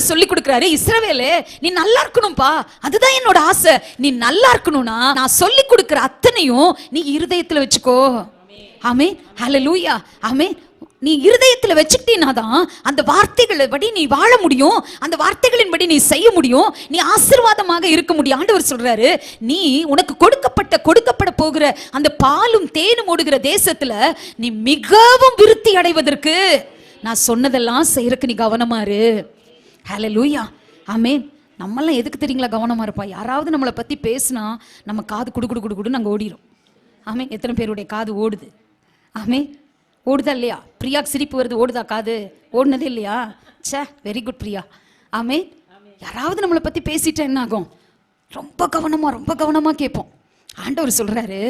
ஆண்டவர் சொல்லி கொடுக்குறாரு இஸ்ரவேலே நீ நல்லா இருக்கணும்பா. அதுதான் என்னோட ஆசை. நீ நல்லா இருக்கணும்னா நான் சொல்லி கொடுக்குற அத்தனையும் நீ இருதயத்துல வச்சுக்கோ. ஆமே லூயா ஆமே நீ இருதயத்துல வச்சுக்கிட்டீனா தான் அந்த வார்த்தைகளை படி நீ வாழ முடியும். அந்த வார்த்தைகளின் படி நீ செய்ய முடியும். நீ ஆசீர்வாதமாக இருக்க முடியும். ஆண்டவர் சொல்றாரு நீ உனக்கு கொடுக்கப்பட்ட கொடுக்கப்பட போகிற அந்த பாலும் தேனும் ஓடுகிற தேசத்துல நீ மிகவும் விருத்தி அடைவதற்கு நான் சொன்னதெல்லாம் செய்யறதுக்கு நீ கவனமாரு ஹலோ லூயா ஆமென் நம்மெல்லாம் எதுக்கு தெரியுங்களா கவனமாக இருப்பா? யாராவது நம்மளை பற்றி பேசுனா நம்ம காது குடு குடு குடு குடுன்னு நாங்கள் ஓடிரும். ஆமே எத்தனை பேருடைய காது ஓடுது? ஆமே ஓடுதா இல்லையா? பிரியாக்கு சிரிப்பு வருது ஓடுதா காது? ஓடுனதே இல்லையா? ச்சே வெரி குட் பிரியா. ஆமே யாராவது நம்மளை பற்றி பேசிட்டா என்ன ஆகும்? ரொம்ப கவனமாக ரொம்ப கவனமாக கேட்போம். ஆண்டவர் சொல்கிறாரு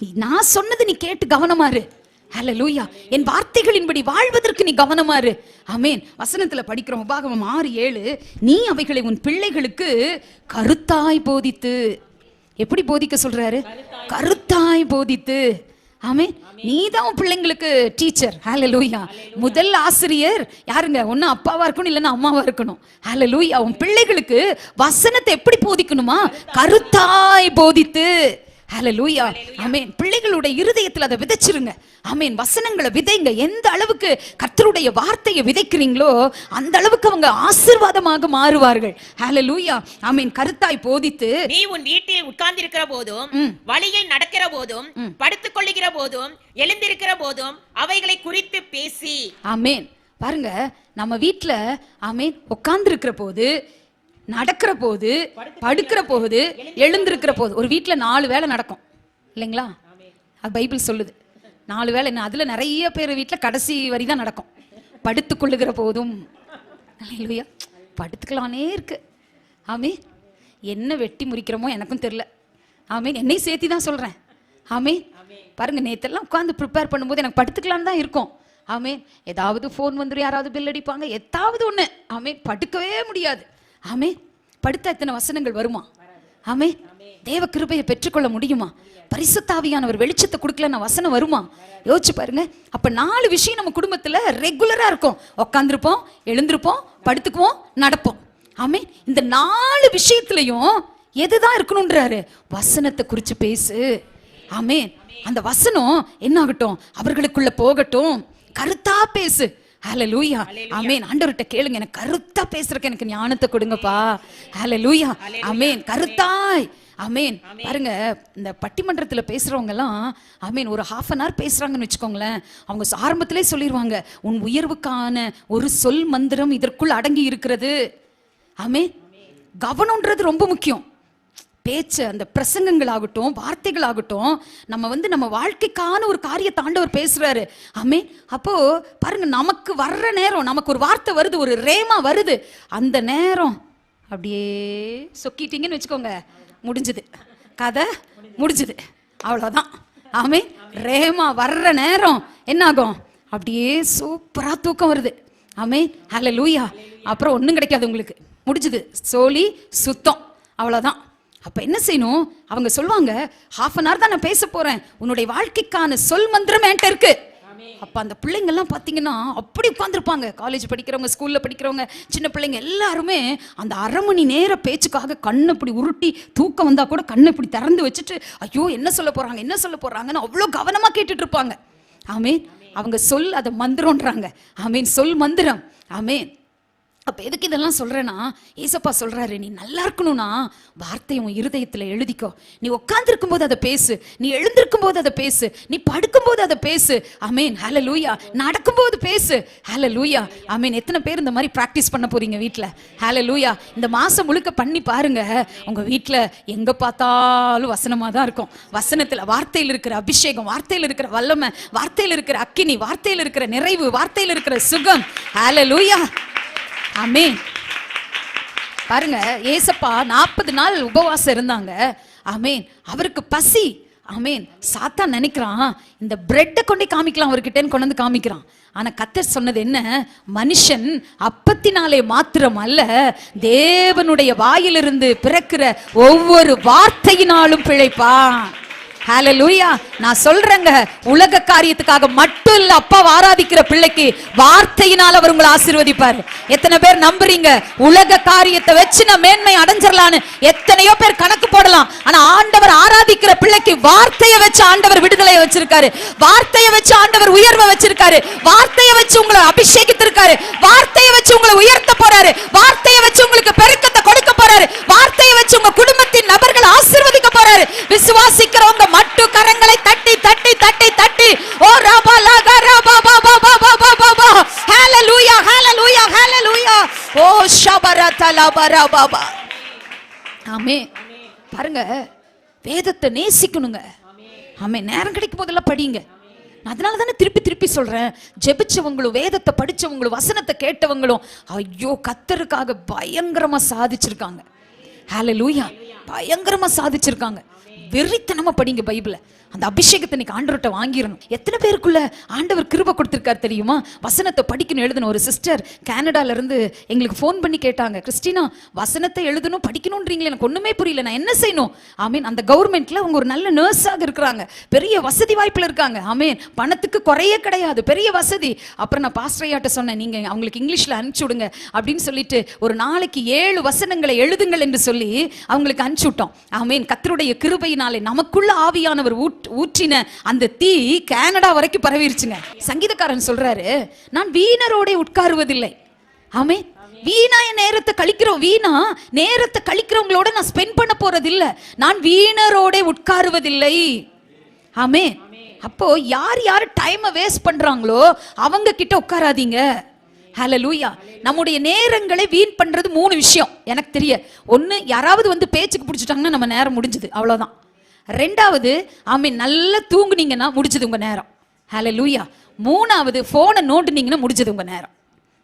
நீ நான் சொன்னது நீ கேட்டு கவனமாரு இரு என் வார்த்தைகளின்படி வாழ்வதற்கு நீ கவனமாறு அமேன் வசனத்துல படிக்கிறோம் உபாகமம் ஆறு ஏழு. நீ அவைகளை உன் பிள்ளைகளுக்கு கருத்தாய் போதித்து. எப்படி போதிக்க சொல்றாரு? கருத்தாய் போதித்து. ஆமே நீ தான் உன் பிள்ளைங்களுக்கு டீச்சர் ஹalleluya முதல் ஆசிரியர் யாருங்க? ஒண்ணு அப்பாவா இருக்கணும் இல்லைன்னா அம்மாவா இருக்கணும். ஹalleluya உன் பிள்ளைகளுக்கு வசனத்தை எப்படி போதிக்கணுமா? கருத்தாய் போதித்து. ஹalleluya ஆமென் பிள்ளைகளுடைய இருதயத்தில் அதை விதைச்சிருங்க. ஆமென் வசனங்களை விதைங்க. எந்த அளவுக்கு கர்த்தருடைய வார்த்தையை விதைக்கிறீங்களோ அந்த அளவுக்கு அவங்க ஆசீர்வாதமாக மாறுவார்கள். ஹalleluya ஆமென் கருத்தாய் போதித்து நீ உன் வீட்டில் உட்கார்ந்திருக்கிற போதும் வழியில் நடக்கிற போதும் படுத்துக் கொள்ளுகிற போதும் எழுந்திருக்கிற போதும் அவைகளை குறித்து பேசி. ஆமென் பாருங்க நம்ம வீட்ல ஆமென் உட்கார்ந்து போது நடக்கிற போது படுக்கிற போது எழுந்திருக்கிற போது ஒரு வீட்டில் நாலு வேளை நடக்கும். இல்லைங்களா? அது பைபிள் சொல்லுது. நாலு வேளை என்ன அதில் நிறைய பேர் வீட்டில் கடைசி வரி தான் நடக்கும். படுத்துக் கொள்ளுகிற போதும். இல்லையா படுத்துக்கலானே இருக்கு. ஆமே என்ன வெட்டி முறிக்கிறோமோ எனக்கும் தெரில ஆமீன். என்னை சேர்த்தி தான் சொல்கிறேன் ஆமீன். பாருங்க நேத்தெல்லாம் உட்காந்து ப்ரிப்பேர் பண்ணும்போது எனக்கு படுத்துக்கலான்னு தான் இருக்கும். ஆமீன். ஏதாவது ஃபோன் வந்துடும் யாராவது பில் அடிப்பாங்க ஏதாவது ஒன்று ஆமீன். படுக்கவே முடியாது. ஆமே படுத்த எத்தனை வசனங்கள் வருமா? ஆமே தேவ கிருபையை பெற்றுக்கொள்ள முடியுமா? பரிசுத்தாவியானவர் வெளிச்சத்தை கொடுக்கலன்னா வசனம் வருமா? யோசிச்சு பாருங்க. அப்ப நாலு விஷயம் நம்ம குடும்பத்துல ரெகுலரா இருக்கும். உக்காந்துருப்போம் எழுந்திருப்போம் படுத்துக்குவோம் நடப்போம். ஆமே இந்த நாலு விஷயத்துலயும் எதுதான் இருக்கணும்ன்றாரு? வசனத்தை குறிச்சு பேசு. ஆமே அந்த வசனம் என்ன ஆகட்டும் அவர்களுக்குள்ள போகட்டும். கருத்தா பேசு. ஹalleluya ஆமென் ஆண்டவர்கிட்ட கேளுங்க. எனக்கு கருத்தா பேசுறதுக்கு எனக்கு ஞானத்தை கொடுங்கப்பா. ஹalleluya ஆமென் கருத்தாய். ஆமென் பாருங்க இந்த பட்டிமன்றத்துல பேசுறவங்க எல்லாம் ஆமென் ஒரு ஹாஃப் அன் ஹவர் பேசுறாங்கன்னு வச்சுக்கோங்களேன். அவங்க ஆரம்பத்திலே சொல்லிடுவாங்க உன் உயர்வுக்கான ஒரு சொல் மந்திரம் இதற்குள் அடங்கி இருக்கிறது. ஆமென் கவனம்ன்றது ரொம்ப முக்கியம். பேச்சு அந்த பிரசங்கங்களாகட்டும் வார்த்தைகளாகட்டும் நம்ம வந்து நம்ம வாழ்க்கைக்கான ஒரு காரியத்தை ஆண்டவர் பேசுறாரு. ஆமே அப்போ பாருங்க நமக்கு வர்ற நேரம் நமக்கு ஒரு வார்த்தை வருது ஒரு ரேமா வருது. அந்த நேரம் அப்படியே சொக்கிட்டீங்கன்னு வச்சுக்கோங்க. முடிஞ்சுது. கதை முடிஞ்சுது. அவ்வளோதான் ஆமே ரேமா வர்ற நேரம் என்ன ஆகும் அப்படியே சூப்பராக தூக்கம் வருது. ஆமே ஹலோ லூயா அப்புறம் ஒன்றும் கிடைக்காது உங்களுக்கு. முடிஞ்சுது. சோலி சுத்தம். அவ்வளோதான் அப்ப என்ன செய்யணும்? அவங்க சொல்லுவாங்க ஹாஃப் அன் ஹவர் தான் நான் பேச போறேன். உன்னுடைய வாழ்க்கைக்கான சொல் மந்திரம் என்கிட்ட இருக்கு. அப்ப அந்த பிள்ளைங்க எல்லாம் பாத்தீங்கன்னா அப்படி உட்காந்துருப்பாங்க காலேஜ் படிக்கிறவங்க ஸ்கூல்ல படிக்கிறவங்க சின்ன பிள்ளைங்க எல்லாருமே அந்த அரை மணி நேர பேச்சுக்காக கண்ணை இப்படி உருட்டி தூக்கம் வந்தா கூட கண்ணை இப்படி திறந்து வச்சுட்டு ஐயோ என்ன சொல்ல போறாங்க? என்ன சொல்ல போறாங்கன்னு அவ்வளோ கவனமா கேட்டுட்டு இருப்பாங்க. ஆமீன். அவங்க சொல் அதை மந்திரம்ன்றாங்க. ஆமீன். சொல் மந்திரம். ஆமீன். அப்போ எதுக்கு இதெல்லாம் சொல்கிறேன்னா ஏசப்பா சொல்கிறாரு நீ நல்லா இருக்கணும்னா வார்த்தையை உன் இருதயத்தில் எழுதிக்கோ. நீ உட்காந்துருக்கும் போது அதை பேசு. நீ எழுந்திருக்கும் போது அதை பேசு. நீ படுக்கும் போது அதை பேசு. அமேன் ஹல லூயா நடக்கும்போது பேசு. ஹல லூயா அமேன் எத்தனை பேர் இந்த மாதிரி ப்ராக்டிஸ் பண்ண போறீங்க வீட்டில் ஹல லூயா இந்த மாதம் முழுக்க பண்ணி பாருங்க. உங்க வீட்டில் எங்கே பார்த்தாலும் வசனமா தான் இருக்கும். வசனத்தில் வார்த்தையில் இருக்கிற அபிஷேகம் வார்த்தையில் இருக்கிற வல்லமை வார்த்தையில் இருக்கிற அக்கினி வார்த்தையில் இருக்கிற நிறைவு வார்த்தையில் இருக்கிற சுகம். ஹல லூயா ஆமே பாருங்க ஏசப்பா நாற்பது நாள் உபவாசம் இருந்தாங்க. ஆமென். அவருக்கு பசி. ஆமேன். சாத்தா நினைக்கிறான் இந்த பிரெட்டை கொண்டு காமிக்கலாம் அவர்கிட்டன்னு கொண்டு வந்து காமிக்கிறான். ஆனா கத்தர் சொன்னது என்ன? மனுஷன் அப்பத்தினாலே மாத்திரம் அல்ல தேவனுடைய வாயிலிருந்து பிறக்கிற ஒவ்வொரு வார்த்தையினாலும் பிழைப்பான். ஹalleluya நான் சொல்றேங்க உலக காரியத்துக்காக மட்டும் இல்ல அப்பா ஆராதிக்கிற பிள்ளைக்கு வார்த்தையினால் அவர் உங்களை ஆசீர்வதிப்பாரு. எத்தனை பேர் நம்புறீங்க? உலக காரியத்தை வச்சு நான் மேன்மை அடைஞ்சிரலான்னு எத்தனையோ பேர் கணக்கு போடலாம். ஆனா ஆண்டவர் ஆராதிக்கிற பிள்ளைக்கு வார்த்தையை வச்சு ஆண்டவர் விடுதலையை வச்சிருக்காரு. வார்த்தையை வச்சு ஆண்டவர் உயர்வை வச்சிருக்காரு. வார்த்தையை வச்சு உங்களை அபிஷேகித்திருக்காரு. வார்த்தையை வச்சு உங்களை உயர்த்த போறாரு. வார்த்தையை வச்சு உங்களுக்கு பெருக்கத்தை கொடுக்க போறாரு. வார்த்தையை வச்சு உங்க குடும்ப விசுவாசிக்கிறவங்க மட்டும் கரங்களை தட்டி தட்டி தட்டி தட்டி. ஓ ரபா லகா ரபா பாபா பா பா பா பா பா பா. ஹalleluya ஹalleluya ஹalleluya. ஓ ஷபரா பா. பாபா ஆமென். பாருங்க வேதத்தை நேசிக்கணுங்க. ஆமே நேரம் கிடைக்கும் போதெல்லாம் படிங்க அதனால தானே திருப்பி திருப்பி சொல்றேன். ஜெபிச்சவங்களும் வேதத்தை படிச்சவங்களும் வசனத்தை கேட்டவங்களும் ஐயோ கத்தருக்காக பயங்கரமா சாதிச்சிருக்காங்க. ஹலோ லூயா பயங்கரமா சாதிச்சிருக்காங்க. வெறித்தனமா படிங்க பைபிளை. அந்த அபிஷேகத்தை இன்னைக்கு ஆண்டவர்கிட்ட வாங்கிடணும். எத்தனை பேருக்குள்ள ஆண்டவர் கிருப கொடுத்திருக்காரு தெரியுமா? வசனத்தை படிக்கணும் எழுதணும். ஒரு சிஸ்டர் கனடால இருந்து எங்களுக்கு ஃபோன் பண்ணி கேட்டாங்க கிறிஸ்டினா வசனத்தை எழுதணும் படிக்கணும்ன்றீங்களே எனக்கு ஒண்ணுமே புரியல. நான் என்ன செய்யணும்? ஆமீன் அந்த கவர்மெண்ட்ல அவங்க ஒரு நல்ல நர்ஸாக இருக்கிறாங்க. பெரிய வசதி வாய்ப்புல இருக்காங்க. ஆமீன் பணத்துக்கு குறையே கிடையாது. பெரிய வசதி. அப்புறம் நான் பாஸ்டரையாட்ட சொன்னேன் நீங்க அவங்களுக்கு இங்கிலீஷ்ல அனுப்பிச்சு விடுங்க. அப்படின்னு சொல்லிட்டு ஒரு நாளைக்கு ஏழு வசனங்களை எழுதுங்கள் என்று சொல்லி அவங்களுக்கு அனுப்பிச்சு விட்டோம். ஆமீன் கத்தருடைய கிருபையினாலே நமக்குள்ள ஆவியானவர் ஊட்ட ஊற்றின அந்த தீ கனடா வரைக்கும் பரவிருச்சுங்க. சங்கீதக்காரன் சொல்றாரு நான் வீணரோட உட்காருவதில்லை. ஆமே வீணா என் நேரத்தை கழிக்கிறோம். வீணா நேரத்தை கழிக்கிறவங்களோட நான் ஸ்பெண்ட் பண்ண போறது நான் வீணரோட உட்காருவதில்லை. ஆமே அப்போ யார் யார் டைமை வேஸ்ட் பண்றாங்களோ அவங்க கிட்ட உட்காராதீங்க. ஹலோ லூயா நம்முடைய நேரங்களை வீண் பண்றது மூணு விஷயம். எனக்கு தெரிய. ஒன்று யாராவது வந்து பேச்சுக்கு பிடிச்சிட்டாங்கன்னா நம்ம நேரம் முடிஞ்சது. அவ்வளவுதான். ரெண்டாவது ஆமே நல்லா தூங்குனீங்கன்னா முடிஞ்சது உங்க நேரம். ஹalleluya மூணாவது போனை நோண்டுனீங்கன்னா முடிஞ்சது உங்க நேரம்.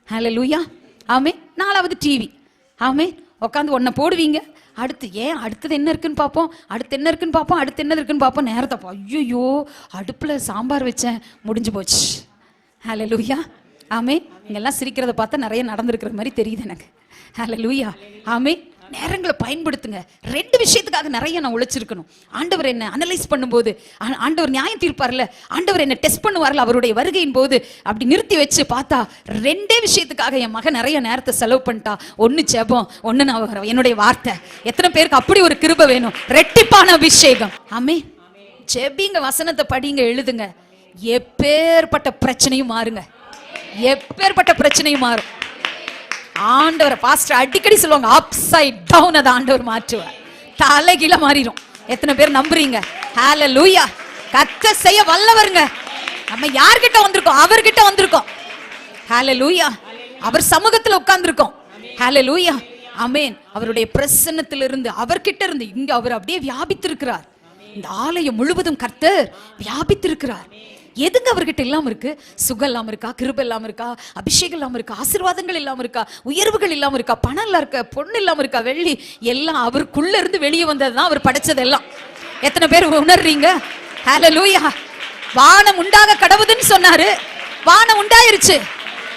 ஹalleluya ஆமே நாலாவது டிவி ஆமே உட்காந்து ஒன்றை போடுவீங்க. அடுத்து ஏன் அடுத்தது என்ன இருக்குன்னு பார்ப்போம். அடுத்து என்ன இருக்குன்னு பார்ப்போம். அடுத்து என்ன இருக்குன்னு பார்ப்போம். நேரத்தை பா ஐயோ அடுப்பில் சாம்பார் வச்சேன். முடிஞ்சு போச்சு. ஹalleluya ஆமே இங்கெல்லாம் சிரிக்கிறத பார்த்தா நிறைய நடந்திருக்கிற மாதிரி தெரியுது எனக்கு. ஹalleluya ஆமே நேரங்களை பயன்படுத்துங்க. ரெண்டு விஷயத்துக்காக நிறைய நான் உழைச்சிருக்கணும். ஆண்டவர் என்ன அனலைஸ் பண்ணும்போது ஆண்டவர் நியாயம் தீர்ப்பார்ல ஆண்டவர் என்ன டெஸ்ட் பண்ணுவார்ல அவருடைய வருகையின் போது அப்படி நிறுத்தி வச்சு பார்த்தா ரெண்டே விஷயத்துக்காக என் மகன் நிறைய நேரத்தை செலவு பண்ணிட்டா. ஒன்று ஜெபம் ஒன்று நான் என்னுடைய வார்த்தை. எத்தனை பேருக்கு அப்படி ஒரு கிருப வேணும்? ரெட்டிப்பான அபிஷேகம். ஆமே ஜெபிங்க வசனத்தை படிங்க எழுதுங்க. எப்பேற்பட்ட பிரச்சனையும் மாறுங்க. எப்பேற்பட்ட பிரச்சனையும் மாறும். ஆண்டவர் பாஸ்டர் அடிக்கடி சொல்லுவாங்க அப்சைட் டவுன் அதை ஆண்டவர் மாற்றுவார். தலைகீழ மாறிடும் எத்தனை பேர் நம்புறீங்க? ஹalleluya கத்த செய்ய வல்லவருங்க. நம்ம யார்கிட்ட வந்திருக்கோம்? அவர்கிட்ட வந்திருக்கோம். ஹalleluya அவர் சமூகத்துல ஹால லூயா அமேன் அவருடைய பிரசன்னத்திலிருந்து அவர்கிட்ட இருந்து இங்க அவர் அப்படியே வியாபித்திருக்கிறார். இந்த ஆலயம் முழுவதும் கர்த்தர் வியாபித்திருக்கிறார். எதுக்கு அவர்கிட்ட இல்லாம இருக்கு? சுகம் இல்லாம இருக்கா? கிருப இல்லாம இருக்கா? அபிஷேகம் இல்லாம இருக்கா? ஆசீர்வாதங்கள் இல்லாம இருக்கா? உயர்வுகள் இல்லாம இருக்கா? பணம் இல்ல இருக்கா? பொண்ணு இல்லாம இருக்கா? வெள்ளி எல்லாம் அவருக்குள்ள இருந்து வெளியே வந்ததுதான் அவர் படைச்சது எல்லாம் எத்தனை பேர் உணர்றீங்க? லூயா வானம் உண்டாக கடவுதுன்னு சொன்னாரு. வானம் உண்டாயிருச்சு.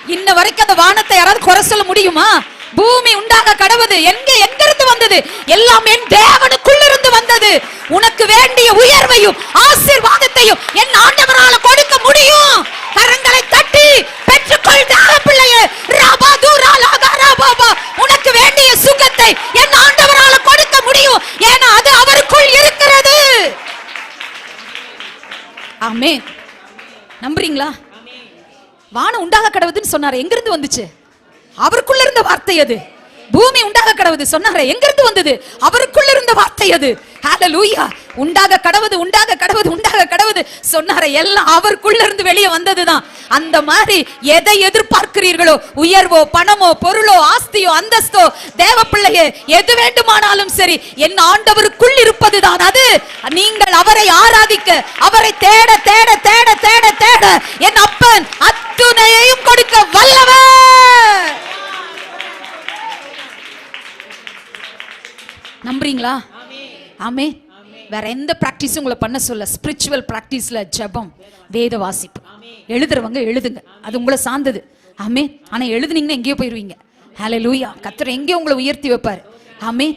இன்ன வரைக்கும் அந்த வானத்தை யாராவது குறை சொல்ல முடியுமா? பூமி உண்டாக கடவுது. எங்க எங்கிருந்து வந்தது? எல்லாம் என் தேவனுக்குள்ளிருந்து வந்தது. உனக்கு வேண்டிய உயர்வையும் ஆசீர்வாதத்தையும் என் ஆண்டவரால கொடுக்க முடியும். கரங்களை தட்டி பெற்றுக்கொள் தேவ பிள்ளையே ராபா தூரா லாகா ராபாபா. உனக்கு வேண்டிய சுகத்தை என் ஆண்டவரால கொடுக்க முடியும். ஏன்னா அது அவருக்குள் இருக்கிறது. ஆமே நம்புறீங்களா? வானம் உண்டாக கடவுதுன்னு சொன்னாரு. எங்கிருந்து வந்துச்சு? இருந்த வார்த்தை அது பூமி உண்டாக கடவுது. சொன்னாரே எங்கிருந்து வந்தது? அவருக்குள்ள இருந்த வார்த்தை அது ஹalleluya உண்டாக கடவுது உண்டாக கடவுது உண்டாக கடவுது. சொன்னாரே எல்லாம் அவருக்குள்ள இருந்து வெளியே வந்ததுதான். அந்த மாதிரி எதை எதிர்பார்க்கிறீர்களோ உயர்வோ பணமோ பொருளோ ஆஸ்தியோ அந்தஸ்தோ தேவ பிள்ளையே எது வேண்டுமானாலும் சரி என் ஆண்டவருக்குள் இருப்பதுதான். அது நீங்கள் அவரை ஆராதிக்க அவரை தேட தேட தேட தேட தேட என் நம்புறீங்களா ஆமே வேற எந்த ப்ராக்டிஸும் உங்களை பண்ண சொல்ல. ஸ்பிரிச்சுவல் ப்ராக்டிஸில் ஜெபம் வேத வாசிப்பு. எழுதுறவங்க எழுதுங்க. அது உங்களை சார்ந்தது. ஆமே ஆனா எழுதுனீங்கன்னா எங்கேயோ போயிருவீங்க. லூயா கத்துற எங்கேயோ உங்களை உயர்த்தி வைப்பாரு. ஆமே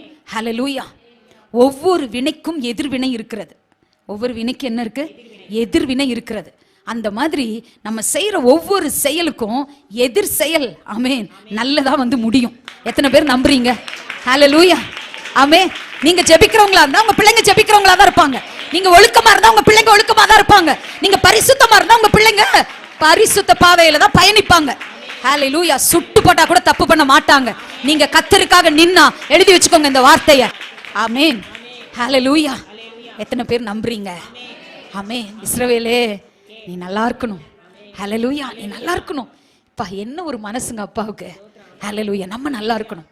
லூயா ஒவ்வொரு வினைக்கும் எதிர்வினை இருக்கிறது. ஒவ்வொரு வினைக்கு என்ன இருக்கு? எதிர்வினை இருக்கிறது. அந்த மாதிரி நம்ம செய்யற ஒவ்வொரு செயலுக்கும் எதிர் செயல் அமேன் நல்லதா வந்து முடியும். எத்தனை பேர் நம்புறீங்க? ஹால லூயா அமே நீங்க ஜெபிக்கிறவங்களா இருந்தா உங்க பிள்ளைங்க ஜெபிக்கிறவங்களா தான் இருப்பாங்க. நீங்க ஒழுக்கமா இருந்தா உங்க பிள்ளைங்க ஒழுக்கமா தான் இருப்பாங்க. நீங்க பரிசுத்தமா இருந்தா உங்க பிள்ளைங்க பரிசுத்த பாதையில தான் பயணிப்பாங்க. ஹalleluya சுட்டு போட்டா கூட தப்பு பண்ண மாட்டாங்க. நீங்க கத்தருக்காக நின்னா எழுதி வச்சுக்கோங்க இந்த வார்த்தைய. ஆமென் ஹalleluya எத்தனை பேர் நம்புறீங்க? ஆமென் இஸ்ரவேலே நீ நல்லா இருக்கணும். ஹalleluya நீ நல்லா இருக்கணும். அப்பா என்ன ஒரு மனசுங்க அப்பாவுக்கு? ஹalleluya நம்ம நல்லா இருக்கணும்.